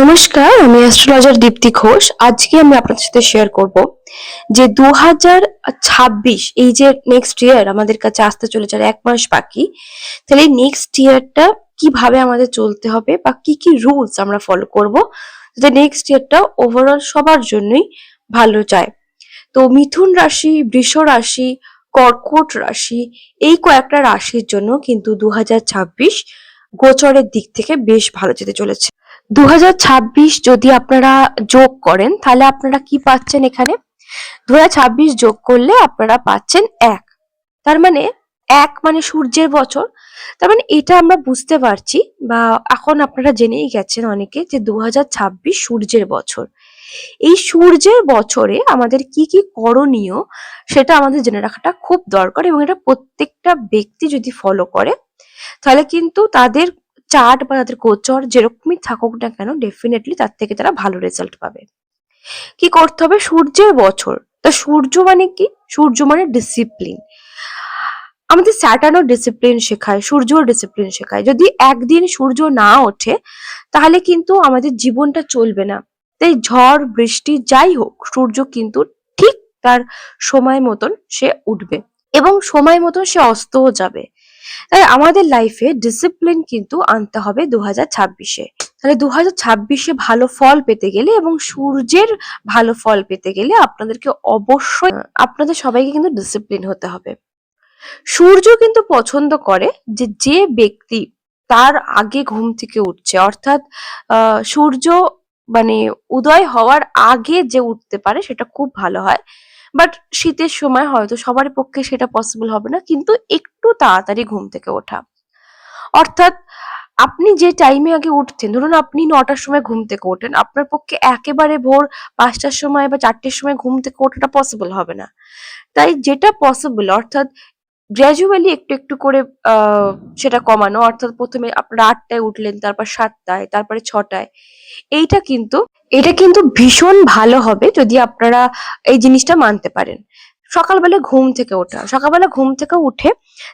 নমস্কার, আমি অ্যাস্ট্রোলজার দীপ্তি ঘোষ। আজকে আমি আপনাদের সাথে শেয়ার করব যে দু ছাব্বিশ, এই যে নেক্সট ইয়ার আমাদের কাছে আসতে চলেছে আর এক মাস বাকি, তাহলে নেক্সট ইয়ারটা কীভাবে আমাদের চলতে হবে বা কি কি রুলস আমরা ফলো করব, যাতে নেক্সট ইয়ারটা ওভারঅল সবার জন্যই ভালো যায়। তো মিথুন রাশি, বৃষ রাশি, কর্কট রাশি, এই কয়েকটা রাশির জন্য কিন্তু দু হাজার ছাব্বিশ গোচরের দিক থেকে বেশ ভালো যেতে চলেছে। দু হাজার ছাব্বিশ যদি আপনারা যোগ করেন, তাহলে আপনারা কি পাচ্ছেন এখানে? দুহাজার ছাব্বিশ যোগ করলে আপনারা পাচ্ছেন এক। তার মানে এক মানে সূর্যের বছর। তার মানে এটা আমরা বুঝতে পারছি বা এখন আপনারা জেনেই গেছেন অনেকে যে দু হাজার ছাব্বিশ সূর্যের বছর। এই সূর্যের বছরে আমাদের কি কি করণীয় সেটা আমাদের জেনে রাখাটা খুব দরকার এবং এটা প্রত্যেকটা ব্যক্তি যদি ফলো করে তাহলে কিন্তু তাদের চার্ট বা তাদের গোচর যেরকমই থাকুক না কেন ডেফিনেটলি তার থেকে তারা ভালো রেজাল্ট পাবে। কি করতে হবে? সূর্যের বছর। তা সূর্য মানে কি? সূর্য মানে ডিসিপ্লিন আমাদের স্যাটার্নও ডিসিপ্লিন শেখায়, সূর্যও ডিসিপ্লিন শেখায়। যদি একদিন সূর্য না ওঠে, তাহলে কিন্তু আমাদের জীবনটা চলবে না। তাই ঝড়, বৃষ্টি, যাই হোক, সূর্য কিন্তু ঠিক তার সময় মতন সে উঠবে। এবং সময় মতন সে অস্তও যাবে। তাই আমাদের লাইফে ডিসিপ্লিন কিন্তু আনতে হবে দু হাজার ছাব্বিশে। তাহলে দু হাজার ছাব্বিশে ভালো ফল পেতে গেলে এবং সূর্যের ভালো ফল পেতে গেলে আপনাদেরকে অবশ্যই, আপনাদের সবাইকে কিন্তু ডিসিপ্লিন হতে হবে। সূর্য কিন্তু পছন্দ করে যে যে ব্যক্তি তার আগে ঘুম থেকে উঠছে। অর্থাৎ সূর্য মানে উদয় হওয়ার আগে যে উঠতে পারে সেটা খুব ভালো হয়। বাট শীতের সময় হয়তো সবার পক্ষে সেটা পসিবল হবে না, কিন্তু একটু তাড়াতাড়ি ঘুম থেকে ওঠা। অর্থাৎ আপনি যে টাইমে আগে উঠতেন, ধরুন আপনি নটার সময় ঘুম থেকে ওঠেন, আপনার পক্ষে একেবারে ভোর পাঁচটার সময় বা চারটের সময় ঘুম থেকে ওঠাটা পসিবল হবে না। তাই যেটা পসিবল অর্থাৎ গ্র্যাজুয়ালি একটু একটু করে সেটা কমানো। অর্থাৎ প্রথমে আপনারা আটটায় উঠলেন, তারপর সাতটায়, তারপরে ছটায়। এইটা কিন্তু এটা কিন্তু ভীষণ ভালো হবে যদি আপনারা এই জিনিসটা মানতে পারেন। সকালবেলা ঘুম থেকে ওঠা। সকালবেলা ঘুম থেকে উঠে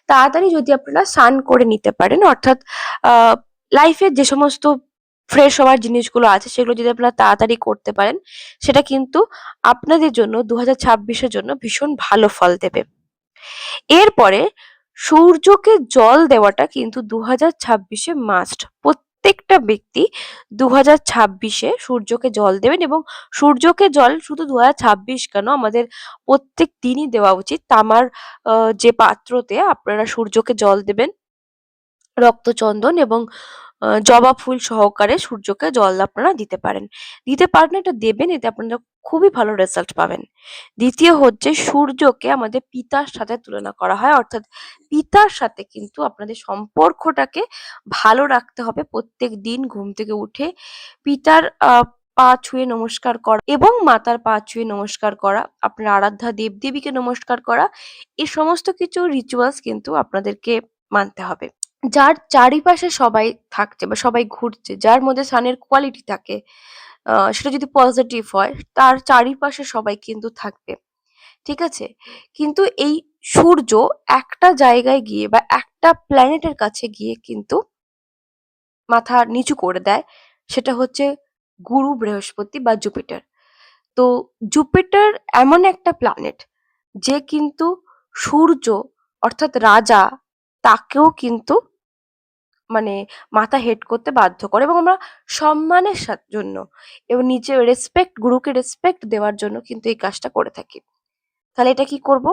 তাড়াতাড়ি যদি আপনারা স্নান করে নিতে পারেন, অর্থাৎ লাইফের যে সমস্ত ফ্রেশ হওয়ার জিনিসগুলো আছে, সেগুলো যদি আপনারা তাড়াতাড়ি করতে পারেন, সেটা কিন্তু আপনাদের জন্য দু হাজার জন্য ভীষণ ভালো ফল দেবে। এরপরে সূর্যকে জল দেওয়াটা কিন্তু দু হাজার ছাব্বিশে মাস্ট প্রত্যেকটা ব্যক্তি দু হাজার ছাব্বিশে সূর্যকে জল দেবেন এবং সূর্যকে জল শুধু দু হাজার ছাব্বিশ কেন? আমাদের প্রত্যেক দিনই দেওয়া উচিত। তামার যে পাত্রতে আপনারা সূর্যকে জল দেবেন, রক্তচন্দন এবং জবা ফুল সহকারে সূর্যকে জল আপনারা দিতে পারেন। দিতে পারেন এটা দেবেন, এতে আপনারা খুবই ভালো রেজাল্ট পাবেন। দ্বিতীয় হচ্ছে সূর্যকে আমাদের পিতার সাথে তুলনা করা হয়। অর্থাৎ পিতার সাথে কিন্তু আপনাদের সম্পর্কটাকে ভালো রাখতে হবে। প্রত্যেক দিন ঘুম থেকে উঠে পিতার পা ছুঁয়ে নমস্কার করা এবং মাতার পা ছুঁয়ে নমস্কার করা, আপনার আরাধ্যা দেবদেবীকে নমস্কার করা এই সমস্ত কিছু রিচুয়ালস কিন্তু আপনাদেরকে মানতে হবে। যার চারিপাশে সবাই থাকছে বা সবাই ঘুরছে, যার মধ্যে সানের কোয়ালিটি থাকে সেটা যদি পজিটিভ হয়, তার চারিপাশে সবাই কিন্তু থাকবে। ঠিক আছে? কিন্তু এই সূর্য একটা জায়গায় গিয়ে বা একটা প্ল্যানেটের কাছে গিয়ে কিন্তু মাথা নিচু করে দেয়, সেটা হচ্ছে গুরু বৃহস্পতি বা জুপিটার। তো জুপিটার এমন একটা প্ল্যানেট যে কিন্তু সূর্য অর্থাৎ রাজা তাকেও কিন্তু মানে মাথা হেট করতে বাধ্য করে এবং আমরা সম্মানের জন্য এবং নিজে রেসপেক্ট গুরুকে রেসপেক্ট দেওয়ার জন্য কিন্তু এই কাজটা করে থাকি। তাহলে এটা কি করব?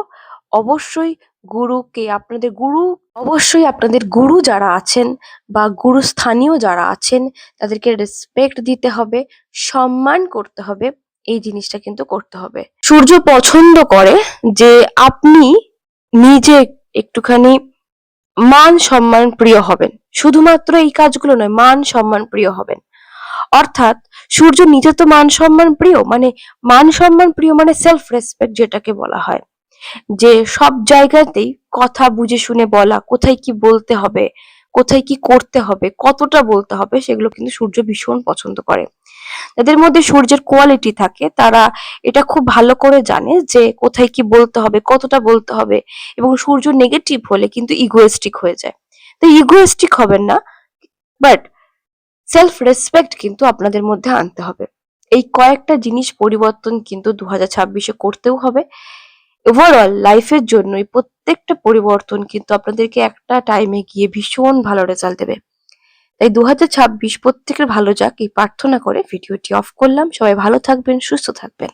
অবশ্যই গুরুকে আপনাদের গুরু, অবশ্যই আপনাদের গুরু যারা আছেন বা গুরু স্থানীয় যারা আছেন, তাদেরকে রেসপেক্ট দিতে হবে, সম্মান করতে হবে, এই জিনিসটা কিন্তু করতে হবে। সূর্য পছন্দ করে যে আপনি নিজে একটুখানি মান, সম্মান প্রিয় হবেন। শুধুমাত্র এই কাজগুলো নয়, মান, সম্মান প্রিয় হবেন। অর্থাৎ সূর্য নিজে তো মান, সম্মান প্রিয় মানে মান, সম্মান প্রিয় মানে সেলফ রেসপেক্ট যেটাকে বলা হয়। যে সব জায়গাতেই কথা বুঝে শুনে বলা, কোথায় কি বলতে হবে, কোথায় কি করতে হবে, কতটা বলতে হবে, সেগুলো কিন্তু সূর্য ভীষণ পছন্দ করে। যাদের মধ্যে সূর্যের কোয়ালিটি থাকে, তারা এটা খুব ভালো করে জানে যে কোথায় কি বলতে হবে, কতটা বলতে হবে এবং সূর্য নেগেটিভ হলে কিন্তু ইগোয়েস্টিক হয়ে যায়। তো ইগোয়েস্টিক হবেন না বাট সেলফ রেসপেক্ট কিন্তু আপনাদের মধ্যে আনতে হবে। এই কয়েকটা জিনিস পরিবর্তন কিন্তু দু হাজার ছাব্বিশে করতেও হবে। ওভারঅল লাইফের জন্য প্রত্যেকটা পরিবর্তন কিন্তু আপনাদেরকে একটা টাইমে গিয়ে ভীষণ ভালো রেজাল্ট দেবে। তাই দু হাজার ছাব্বিশ প্রত্যেকের ভালো যাক, এই প্রার্থনা করে ভিডিওটি অফ করলাম। সবাই ভালো থাকবেন, সুস্থ থাকবেন।